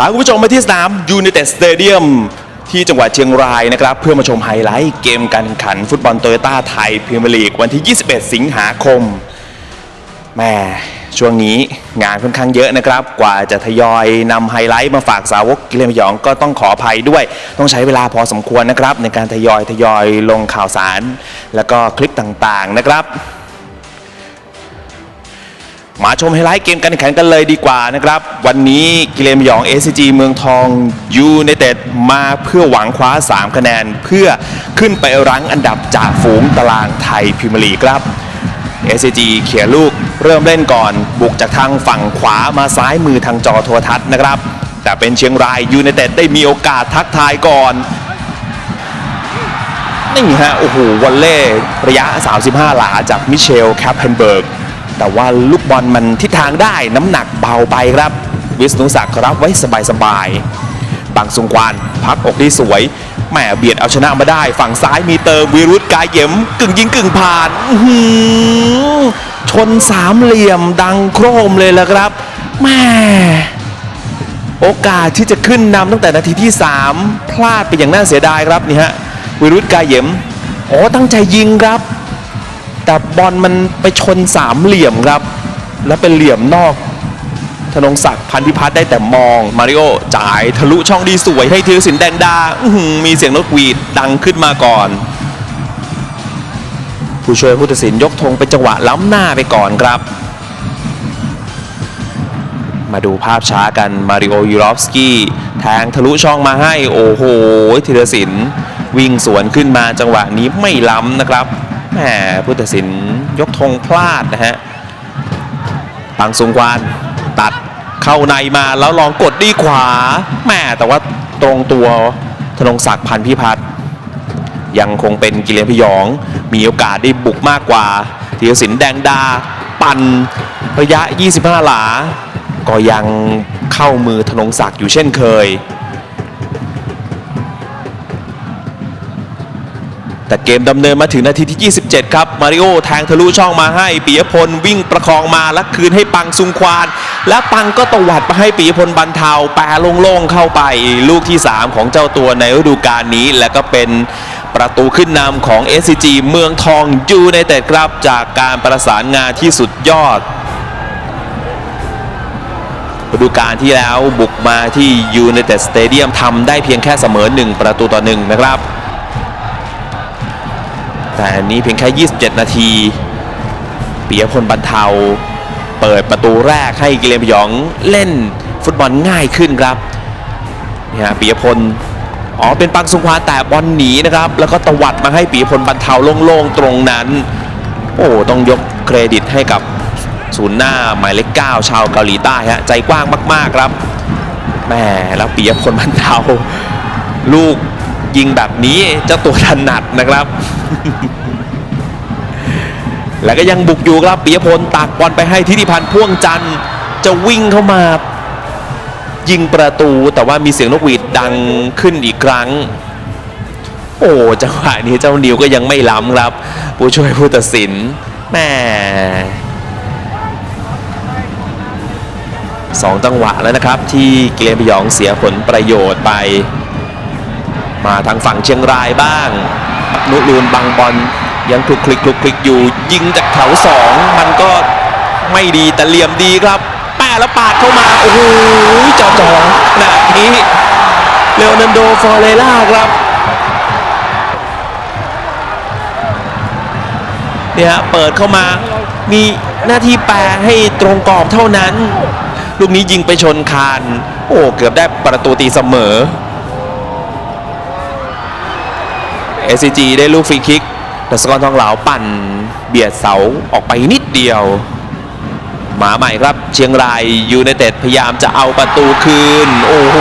พาคุณผู้ชมมาที่สนามยู i นเต็ดสเตเดียมที่จังหวัดเชียงรายนะครับ เพื่อมาชมไฮไลท์เกมการแข่งขันฟุตบอลโตโยต้าไทยพรีเมียร์ลีกวันที่ 21 สิงหาคมแม่ช่วงนี้งานค่อนข้างเยอะนะครับ กว่าจะทยอยนำไฮไลท์มาฝากสาวกกิเลนพยองก็ต้องขออภัยด้วย ต้องใช้เวลาพอสมควรนะครับ ในการทยอยทยอยลงข่าวสาร แล้วก็คลิปต่างๆนะครับ มาชมไฮไลท์เกมการแข่งขันกันเลยดีกว่านะครับ วันนี้กิเลนพยอง SCG เมืองทองยูไนเต็ดมาเพื่อหวังคว้า 3 คะแนน เพื่อขึ้นไปรั้งอันดับจากฝูงตารางไทยพรีเมียร์ลีครับ SCG เขียลูกเริ่มเล่นก่อน บุกจากทางฝั่งขวามาซ้ายมือทางจอโทรทัศน์นะครับ แต่เป็นเชียงรายยูไนเต็ดได้มีโอกาสทักทายก่อนนี่ฮะโอ้โหวอลเล่ระยะ 35 หลาจากมิเชลแคปเพนเบิร์ก แต่ว่าลูกบอลมันทิศทางได้น้ำหนักเบาไปครับ วิษณุศักดิ์รับไว้สบายๆบังสุงควานพักอกที่สวยแหมเบียดเอาชนะมาได้ ฝั่งซ้ายมีเติมวิรุธกายเหยมกึ่งยิงกึ่งผ่านอือหือชนสามเหลี่ยมดังโครมเลยละครับแม่โอกาสที่จะขึ้นนำตั้งแต่นาทีที่ 3 พลาดไปอย่างน่าเสียดายครับนี่ฮะวิรุธกายเหยมโอ้ตั้งใจยิงครับ แต่บอลมันไปชนสามเหลี่ยมครับ แล้วเป็นเหลี่ยมนอก ธนงศักดิ์พันธิพัฒน์ได้แต่มอง มาริโอจ่ายทะลุช่องดีสวยให้ธีรศิลป์แดงดามีเสียงนกหวีดดังขึ้นมาก่อน ผู้ช่วยผู้ตัดสินยกธงเป็นจังหวะล้ำหน้าไปก่อนครับ มาดูภาพช้ากันมาริโอยูรอฟสกี้แทงทะลุช่องมาให้โอ้โหธีรศิลป์วิ่งสวนขึ้นมาจังหวะนี้ไม่ล้ำนะครับ แหมผู้ตัดสินยกธงพลาดนะฮะปังสุงควานตัดเข้าในมาแล้วลองกดดีขวาแหมแต่ว่าตรงตัวธนงศักดิ์พันพิพัฒน์ยังคงเป็นกิเลนพยอง มีโอกาสได้บุกมากกว่าธีรศิลป์แดงดา ปั่นระยะ 25 หลา ก็ยังเข้ามือธนงศักดิ์อยู่เช่นเคย แต่เกมดำเนินมาถึงนาทีที่ 27 ครับ มาริโอแทงทะลุช่องมาให้ปิยพลวิ่งประคองมาและคืนให้ปังซุงควาน และปังก็ตวัดมาให้ปิยพลบันเทาแปรโล่งๆเข้าไป ลูกที่ 3 ของเจ้าตัวในฤดูกาลนี้ และก็เป็นประตูขึ้นนำของ SCG เมืองทองยูไนเต็ดครับจากการประสานงานที่สุดยอดฤดูกาลที่แล้วบุกมาที่ยูไนเต็ดสเตเดียมทำได้เพียงแค่เสมอ 1 ประตูต่อหนึ่งนะครับ แต่อันนี้เพียงแค่ 27 นาทีปิยพลบรรเทา เปิดประตูแรกให้กิเลนพยองเล่นฟุตบอลง่ายขึ้นครับเนี่ยปิยพลอ๋อเป็นปังสุงควาแต่บอลหนีนะครับ แล้วก็ตวัดมาให้ปิยพลบรรเทาโล่งๆตรงนั้น โอ้ต้องยกเครดิตให้กับศูนย์หน้าหมายเลข9ชาวเกาหลีใต้ฮะใจกว้างมากๆครับแม่แล้วปิยพลบรรเทาลูก ยิงแบบนี้เจ้าตัวถนัดนะครับ แล้วก็ยังบุกอยู่ครับปิยพลตักบอลไปให้ธิติพันธ์พ่วงจันทร์จะวิ่งเข้ามา ยิงประตูแต่ว่ามีเสียงนกหวีดดังขึ้นอีกครั้ง โอ้จังหวะนี้เจ้านิวก็ยังไม่ล้ำครับ ผู้ช่วยผู้ตัดสินแม่สองจังหวะแล้วนะครับ ที่เกมพยองเสียผลประโยชน์ไป มาทางฝั่งเชียงรายบ้าง นุรูนบังบอลยังคลุกคลิกคลุกคลิกอยู่ ยิงจากแถวสองมันก็ไม่ดีแต่เหลี่ยมดีครับ แป้แล้วปาดเข้ามา โอ้โหจอจอขณะนี้เลโอนันโดฟอเรล่าครับเนี่ยฮะเปิดเข้ามามีหน้าที่แปรให้ตรงกรอบเท่านั้น ลูกนี้ยิงไปชนคาน โอ้ เกือบได้ประตูตีเสมอ SCG ได้ลูกฟรีคิกแต่สกอร์ทองเหลาปั่นเบียดเสาออกไปนิดเดียว มาใหม่ครับเชียงรายยูไนเต็ดพยายามจะเอาประตูคืน โอ้โห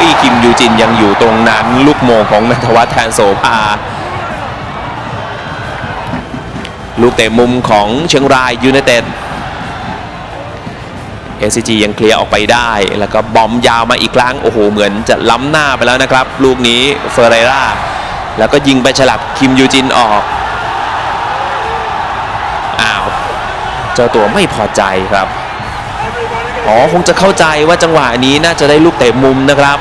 อีคิมยูจินยังอยู่ตรงนั้น ลูกโมงของนัทวัฒน์แทนโสภาลูกเตะมุมของเชียงรายยูไนเต็ด SCG ยังเคลียร์ออกไปได้ แล้วก็บอมยาวมาอีกครั้ง โอ้โห เหมือนจะล้ำหน้าไปแล้วนะครับ ลูกนี้เฟอร์เรรา แล้วก็ยิงไปฉลับคิมยูจินออกอ้าวเจ้าตัวไม่พอใจครับอ๋อคงจะเข้าใจว่าจังหวะนี้น่าจะได้ลูกเตะมุมนะครับ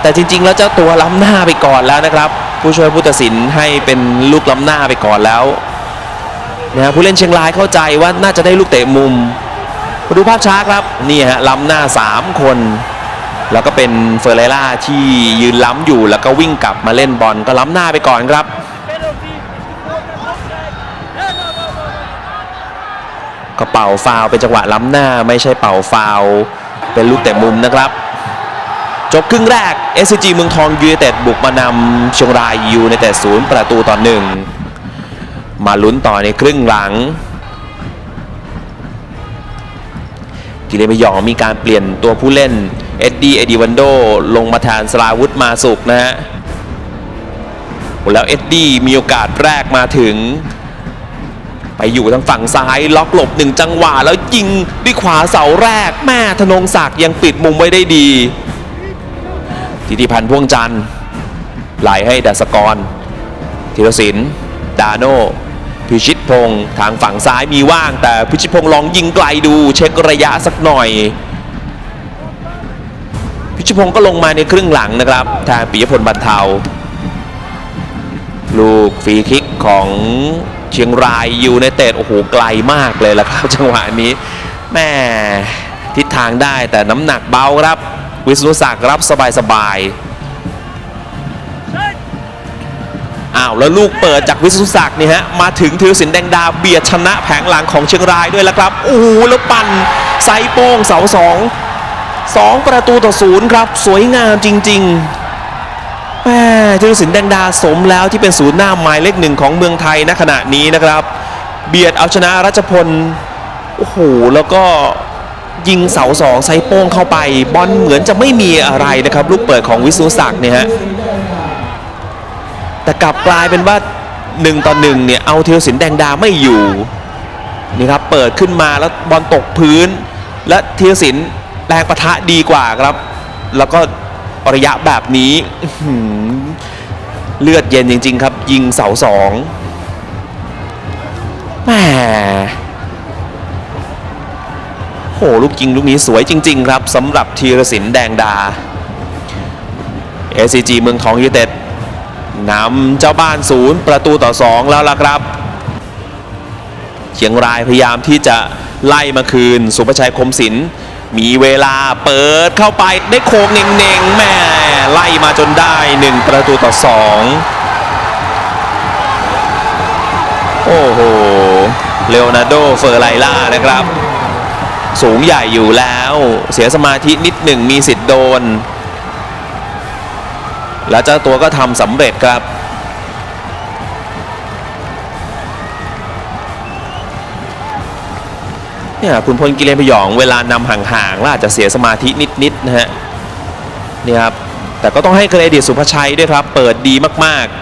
แต่จริง ๆ แล้วเจ้าตัวล้ำหน้าไปก่อนแล้วนะครับ ผู้ช่วยผู้ตัดสินให้เป็นลูกล้ำหน้าไปก่อนแล้วนะผู้เล่นเชียงรายเข้าใจว่าน่าจะได้ลูกเตะมุมมาดูภาพช้าครับนี่ฮะล้ำหน้า 3 คน แล้วก็เป็นเฟอร์เรล่าที่ยืนล้ำอยู่แล้วก็วิ่งกลับมาเล่นบอลก็ล้ำหน้าไปก่อนครับ ก็เป่าฟาวเป็นจังหวะล้ำหน้าไม่ใช่เป่าฟาวเป็นลูกเตะมุมนะครับ จบครึ่งแรก SCG เมืองทองยู i นเต็ดบุกมานำเชียงรายยู i นเต็ดศูนย์ประตูต่อหนึ่งมาลุ้นต่อในครึ่งหลังกิเลนพยองมีการเปลี่ยนตัวผู้เล่น เอ็ดดี้เอดีวันโดลงมาแทนสลาวุธมาสุกนะฮะแล้วเอ็ดดี้มีโอกาสแรกมาถึง ไปอยู่ทางฝั่งซ้ายล็อกหลบหนึ่งจังหวะแล้วยิงด้วยขวาเสาแรกแม่ธนงศักดิ์ยังปิดมุมไว้ได้ดีทิติพันธ์พ่วงจันทร์ไหลให้ดัสกรธีรศิลป์ดาโนพิชิตพงศ์ทางฝั่งซ้ายมีว่างแต่พิชิตพงศ์ลองยิงไกลดูเช็คระยะสักหน่อย พิชพงศ์ก็ลงมาในครึ่งหลังนะครับแทนปิยพลบรรเทา ลูกฟรีคิกของเชียงรายยูไนเตดโอ้โหไกลมากเลยละครับจังหวะนี้แม่ทิศทางได้แต่น้ำหนักเบาครับ วิศนุศักดิ์รับสบายๆอ้าวแล้วลูกเปิดจากวิศนุศักดิ์นี่ฮะมาถึงธีรศิลป์แดงดาเบียดชนะแผงหลังของเชียงรายด้วยแล้วครับโอ้โหแล้วปั่นไซโป้งเสาสอง สองประตูต่อศูนย์ครับ สวยงามจริงๆแหมธีรศิลป์แดงดาสมแล้วที่เป็นศูนย์หน้าหมายเลขหนึ่งของเมืองไทยณขณะนี้นะครับ เบียดเอาชนะรัชพล โอ้โห แล้วก็ยิงเสาสองไซโป้งเข้าไป บอลเหมือนจะไม่มีอะไรนะครับ ลูกเปิดของวิศนุศักดิ์เนี่ยฮะแต่กลับกลายเป็นว่า1ต่อ1เนี่ยเอาธีรศิลป์แดงดาไม่อยู่นี่ครับเปิดขึ้นมาแล้วบอลตกพื้น และธีรศิลป์ แรงประทะดีกว่าครับ แล้วก็ระยะแบบนี้เลือดเย็นจริง ๆ ครับ ยิงเสาสองแหมโหลูกยิงลูกนี้สวยจริง ๆ ครับสำหรับธีรศิลป์แดงดา SCG เมืองทองยูเต็ดนำเจ้าบ้านศูนย์ประตูต่อ 2 แล้วล่ะครับ เชียงรายพยายามที่จะไล่มาคืน สุภชัยคมศิลป์ มีเวลาเปิดเข้าไปได้โค้งเน่งๆแม่ไล่มาจนได้ 1 ประตูต่อ 2 โอ้โหเลโอนาร์โดเฟอร์ไลล่านะครับ สูงใหญ่อยู่แล้ว เสียสมาธินิดหนึ่งมีสิทธิ์โดน แล้วเจ้าตัวก็ทำสำเร็จครับ เนี่ยคุณพลกิเลนพยองเวลานำห่างๆแล้วอาจจะเสียสมาธินิดๆนะฮะนี่ครับแต่ก็ต้องให้เครดิตสุภชัยด้วยครับ เปิดดีมากๆ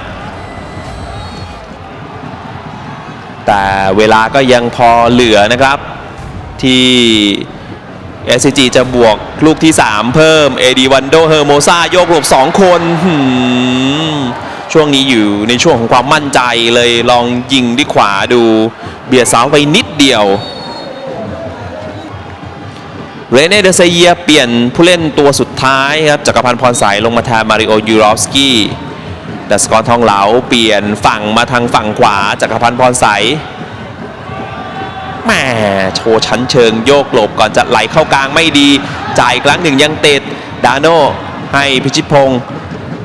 แต่เวลาก็ยังพอเหลือนะครับที่ SCG จะบวกลูกที่ 3 เพิ่มเอดีวันโดเฮอร์โมซาโยกหลบ 2 คนช่วงนี้อยู่ในช่วงของความมั่นใจเลยลองยิงด้วยขวาดู เบียดเสาไปนิดเดียว เรเน่เดเซเยียเปลี่ยนผู้เล่นตัวสุดท้ายครับจักรพันธ์พรสายลงมาแทนมาริโอยูรอฟสกี้ดัสกรทองเหลาเปลี่ยนฝั่งมาทางฝั่งขวาจักรพันธ์พรสายแหม่โชว์ชั้นเชิงโยกหลบก่อนจะไหลเข้ากลางไม่ดี จ่ายอีกครั้งหนึ่งยังติดดาโนให้พิชิตพงศ์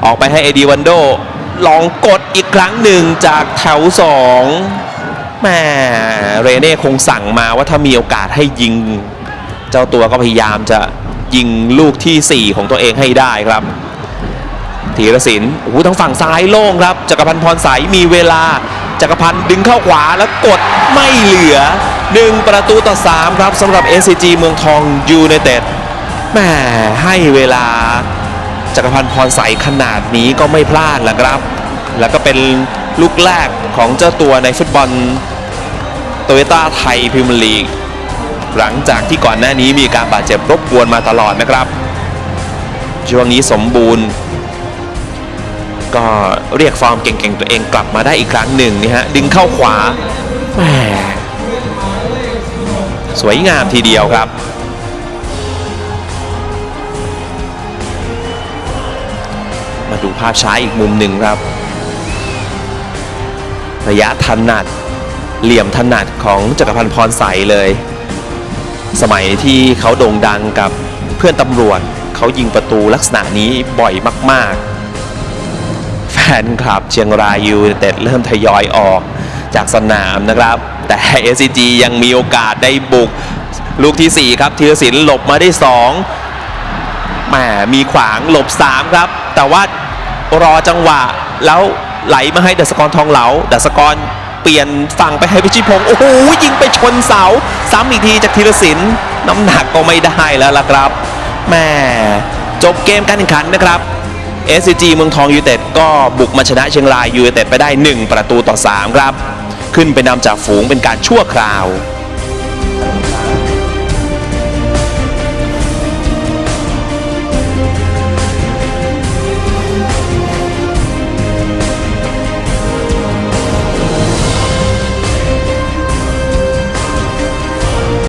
ออกไปให้เอดีวันโด ลองกดอีกครั้งหนึ่งจากแถวสองแหม่เรเน่คงสั่งมาว่าถ้ามีโอกาสให้ยิง เจ้าตัวก็พยายามจะยิงลูกทีสี่ 4 ของตัวเองให้ได้ครับธีรศิลป์โอ้โหทางฝั่งซ้ายโล่งครับจักรพันธ์พรสายมีเวลาจักรพันธ์ดึงเข้าขวาแล้วกดไม่เหลือ 1 ประตูต่อ 3 ครับสำหรับ SCG เมืองทองยูไนเต็ดแหมให้เวลาจักรพันธ์พรสายขนาดนี้ก็ไม่พลาดแหละครับ แล้วก็เป็นลูกแรกของเจ้าตัวในฟุตบอลโตโยต้าไทยพรีเมียร์ลีก หลังจากที่ก่อนหน้านี้มีการบาดเจ็บรบกวนมาตลอดนะครับ ช่วงนี้สมบูรณ์ ก็เรียกฟอร์มเก่งๆตัวเองกลับมาได้อีกครั้งหนึ่งนี่ฮะดึงเข้าขวาแหมสวยงามทีเดียวครับมาดูภาพช้าอีกมุมหนึ่งครับ ระยะถนัด เหลี่ยมถนัดของจักรพันธ์พรใสเลย สมัยที่เขาโด่งดังกับเพื่อนตำรวจเขายิงประตูลักษณะนี้บ่อยมาก ๆ แฟนคลับเชียงรายยูเต็ดเริ่มทยอยออกจากสนามนะครับ แต่ SCG ยังมีโอกาสได้บุก ลูกทีสี่4 ครับธีรศิลป์หลบมาได้2แหมมีขวางหลบ 3 ครับ แต่ว่ารอจังหวะแล้วไหลมาให้ดัสกรทองเหลาดัสกร ปลี่ยนฝั่งไปให้พิชิตพงศ์โอ้โหยิงไปชนเสา ซ้ำอีกทีจากธีรศิลป์น้ำหนักก็ไม่ได้แล้วล่ะครับแม่จบเกมการแข่งขันนะครับ SCG เมืองทองยูเต็ดก็บุกมาชนะเชียงรายยูเต็ดไปได้ 1 ประตูต่อ 3 ครับ ขึ้นไปนำจากฝูงเป็นการชั่วคราว